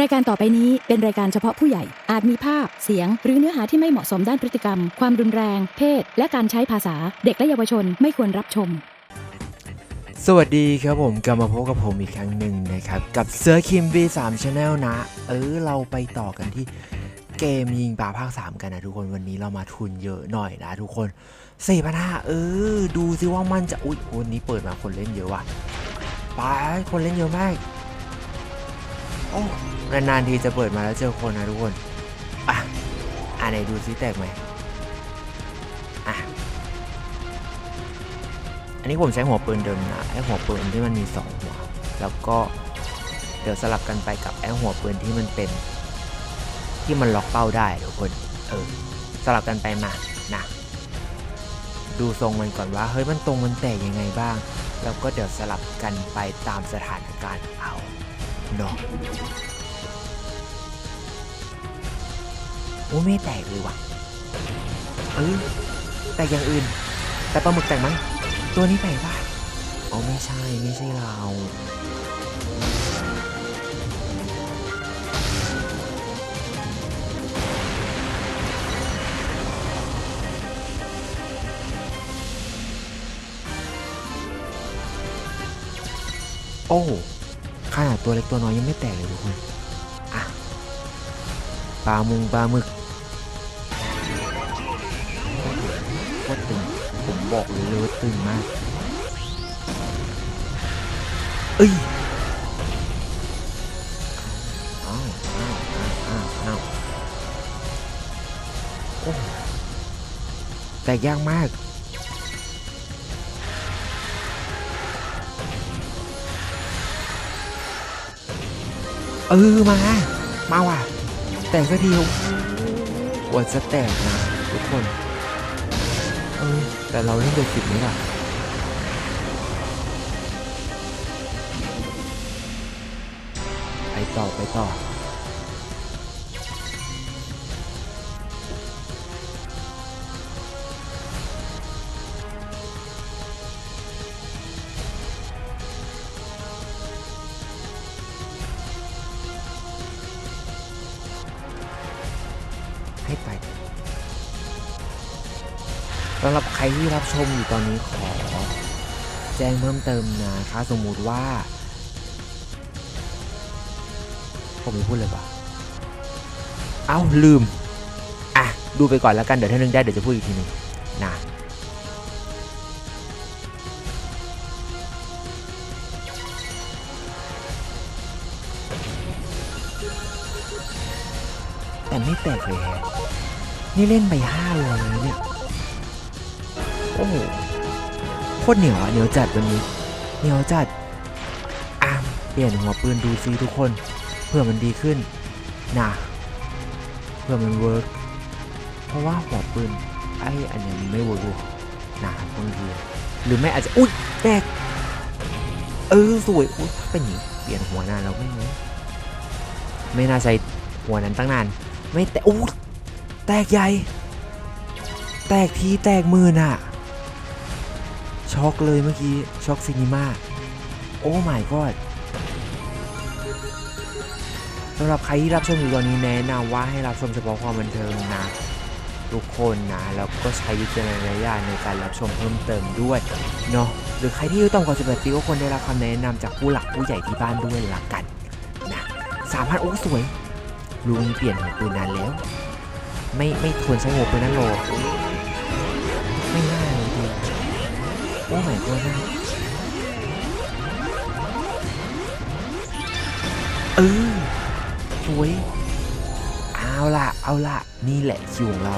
รายการต่อไปนี้เป็นรายการเฉพาะผู้ใหญ่ อาจมีภาพ เสียง หรือเนื้อหาที่ไม่เหมาะสมด้านพฤติกรรม ความรุนแรง เพศ และการใช้ภาษา เด็กและเยาวชนไม่ควรรับชม สวัสดีครับผมกลับมาพบกับผมอีกครั้งหนึ่งนะครับ กับเสือคิม V3 Channel นะ เออ เราไปต่อกันที่เกมยิงปลาภาค 3 กันนะทุกคนวันนี้เรามาทุนเยอะหน่อยนะทุกคนสี่พันห้าเออ ดูสิว่ามันจะอุ๊ยวันนี้เปิดมาคนเล่นเยอะว่ะไปคนเล่นเยอะมากโอ้ นานๆทีจะเปิดมาแล้วเจอคนนะทุกคน อะ อะไหนดูซิแตกไหมอะ อันนี้ผมใช้หัวปืนเดิมนะ ไอหัวปืนที่มันมีสองหัว แล้วก็เดี๋ยวสลับกันไปกับไอหัวปืนที่มันเป็น ที่มันล็อกเป้าได้ทุกคน เออ สลับกันไปมา นะ ดูทรงมันก่อนว่า เฮ้ย มันตรงมันแตกยังไงบ้าง แล้วก็เดี๋ยวสลับกันไปตามสถานการณ์เอาเนาะ อ้ไม่แตกเลยว่ะเออแตกอย่างอื่น แต่ปลาหมึกแตกมั้งตัวนี้แตกป่ะอ๋อไม่ใช่ไม่ใช่เราโอ้ขนาดตัวเล็กตัวน้อยยังไม่แตกเลยทุกคน อะ ปลามุงปลาหมึก บอกเลยเลยตึงมาก เอ้ยอ้าวอ้าวอ้าวอ้าวอ้าโอ้แตกยากมากเออมา มาว่ะ แต่กสักทีกว่าจะแตกนะทุกคน แต่เราเล่นเดือดสิบนี่ว่ะไปต่อไปต่อให้ไป สำหรับใครที่รับชมอยู่ตอนนี้ขอ แจ้งเพิ่มเติมนะถ้าสมมุติว่า ผมไม่พูดเลยปะเอ้าลืม อะ ดูไปก่อนแล้วกันเดี๋ยวถ้านึงได้เดี๋ยวจะพูดอีกทีหนึงนะแต่ไม่แตกเลยฮะนี่เล่นไปห้าลเลยเนี่ย โอ้โหโคตรเหนียวอะเหนียวจัดวันนี้ เหนียวจัดอะเปลี่ยนหัวปืนดูซิทุกคน เพื่อมันดีขึ้นนะเพื่อมันเวิร์กเพราะว่าหัวปืนไอ้อันเนี้ยมันไม่เวิร์กนะบางทีหรือไม่อาจจะอุ๊ยแตกเออสวยอุ๊ยเป็นอย่างเปลี่ยนหัวนานแล้วไม่รู้ไม่น่าใช้หัวนั้นตั้งนาน ไม่แต่อุ๊ยแตกใหญ่ แตกทีแตกมื่นอะ ช็อกเลยเมื่อกี้ช็อกซินิมาโอ้ my god สำหรับใครที่รับชมอยู่ตอนนี้แนะนำว่าให้รับชมเฉพาะความบันเทิงนะ ทุกคนนะแล้วก็ใช้วิจารณญาณในการรับชมเพิ่มเติมด้วยเนาะหรือใครที่อายุต่ำกว่า18ปีก็ควรได้รับคำแนะนำจากผู้หลักผู้ใหญ่ที่บ้านด้วยละกันนะสามพันโอ้สวยลุงเปลี่ยนหัวปืนนานแล้ว ไม่ไม่ควรใช้หัวปืนนั่นโลไม่ โอ้ไม่ก็น่าเออสวย เอาล่ะ เอาล่ะ นี่แหละคิวของเรา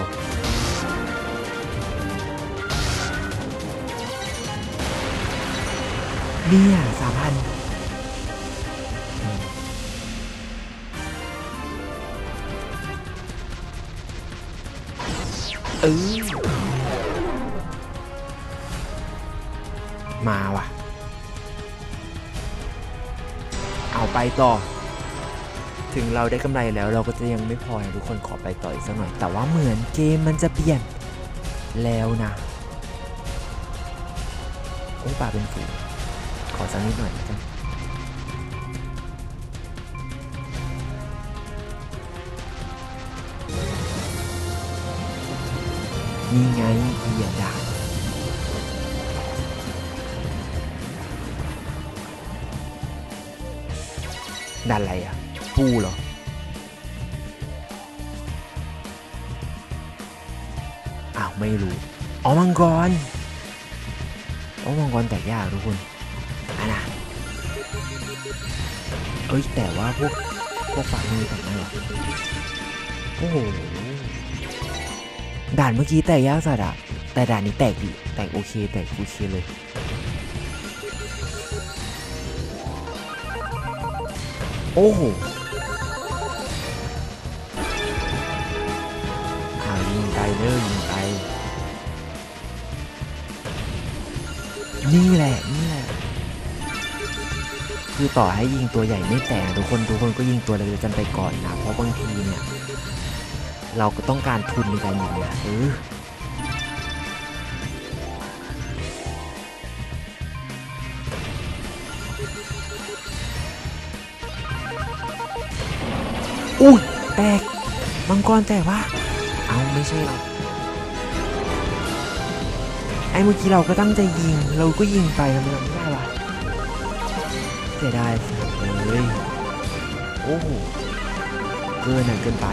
เนี่ยสามพันเออ มาว่ะ เอาไปต่อ ถึงเราได้กำไรแล้วเราก็จะยังไม่พอนะทุกคนขอไปต่ออีกสักหน่อย แต่ว่าเหมือนเกมมันจะเปลี่ยนแล้วนะโอ้ป่าเป็นฝูงขอสักนิดหน่อยจ้ะนี่ไงเบียดา ด่านอะไรอะปูเหรออ้าวไม่รู้อ๋อมังกรอ๋อมังกรแตกยากทุกคนอันนะเอ้ยแต่ว่าพวกพวกปากมือแตกได้หรอโอ้โหด่านเมื่อกี้แตกยากสัตว์อะแต่ด่านนี้แตกดีแตกโอเคแตกโอเคเลย โอ้โหอ้าวยิงไปเนอยิงไป นี่แหละ นี่แหละ คือต่อให้ยิงตัวใหญ่ไม่แตกทุกคนทุกคนก็ยิงตัวเล็กๆกันไปก่อนนะ เพราะบางทีเนี่ย เราก็ต้องการทุนในการยิงนะเออ อุ้ยแตกมังกรแตกวะเอาไม่ใช่เราไอ้เมื่อกี้เราก็ตั้งใจยิง เราก็ยิงไปทำไมเราไม่ได้วะเสียดายเลยโอ้โหเกินหนักเกินไป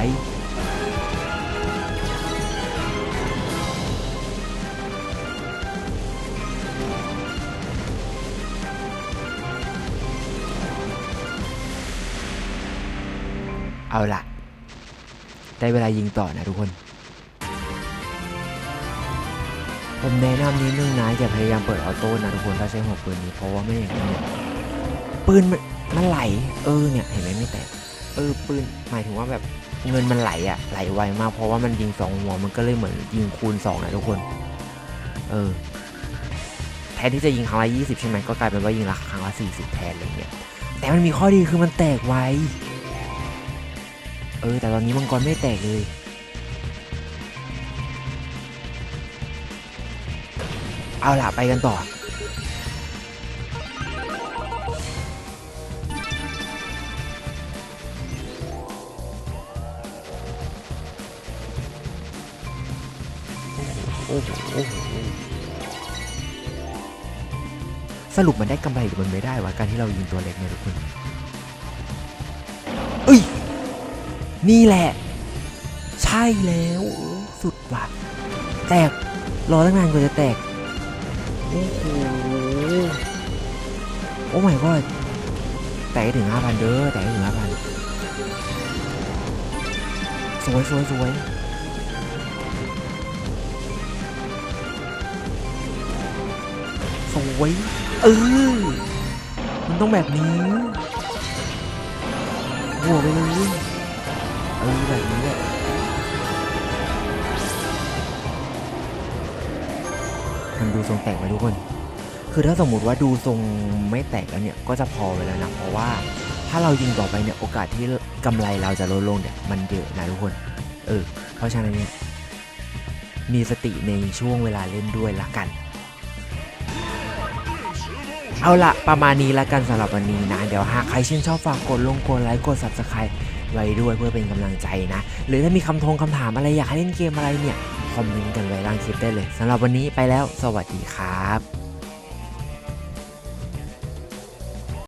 เอาล่ะได้เวลายิงต่อนะทุกคน ผมแนะนำนิดนึงนะอย่าพยายามเปิดออโต้นะทุกคนถ้าใช้หัวปืนนี้เพราะว่าไม่อย่างนั้นเนี่ยปืนมันมันไหล เออเนี่ยเห็นไหมไม่แตกเออปืนหมายถึงว่าแบบเงินมันไหลอะไหลไวมากเพราะว่ามันยิงสองหัวมันก็เลยเหมือนยิงคูณสองนะทุกคน เออแทนที่จะยิงครั้งละยี่สิบใช่ไหมก็กลายเป็นว่ายิงละครั้งละสี่สิบแทนอะไรเงี้ยแต่มันมีข้อดีคือมันแตกไว เออแต่ตอนนี้มังกรไม่แตกเลยเอาล่ะไปกันต่อ สรุปมันได้กำไรหรือมันไม่ได้วะการที่เรายิงตัวเล็กเนี่ยทุกคน นี่แหละ ใช่แล้วสุดว่ะแตกรอตั้งนานกว่าจะแตก โอ้โหโอ้ my god แตกถึง5,000เด้อแตกถึง5,000สวยสวยสวยสวยเออมันต้องแบบนี้หัวไปเลย เออแบบนี้แหละมันดูทรงแตกไหมทุกคน คือถ้าสมมุติว่าดูทรงไม่แตกแล้วเนี่ยก็จะพอไปแล้วนะ เพราะว่าถ้าเรายิงต่อไปเนี่ยโอกาสที่กำไรเราจะลดลงเนี่ยมันเยอะนะทุกคน เออ เพราะฉะนั้นเนี่ยมีสติในช่วงเวลาเล่นด้วยละกัน เอาละประมาณนี้ละกันสำหรับวันนี้นะ เดี๋ยวหากใครชื่นชอบฝากกดลงกดไลค์กด subscribe ไว้ด้วยเพื่อเป็นกำลังใจนะ หรือถ้ามีคำทงคำถามอะไรอยากให้เล่นเกมอะไรเนี่ย คอมเมนต์กันไว้ล่างคลิปได้เลยสำหรับวันนี้ไปแล้ว สวัสดีครับ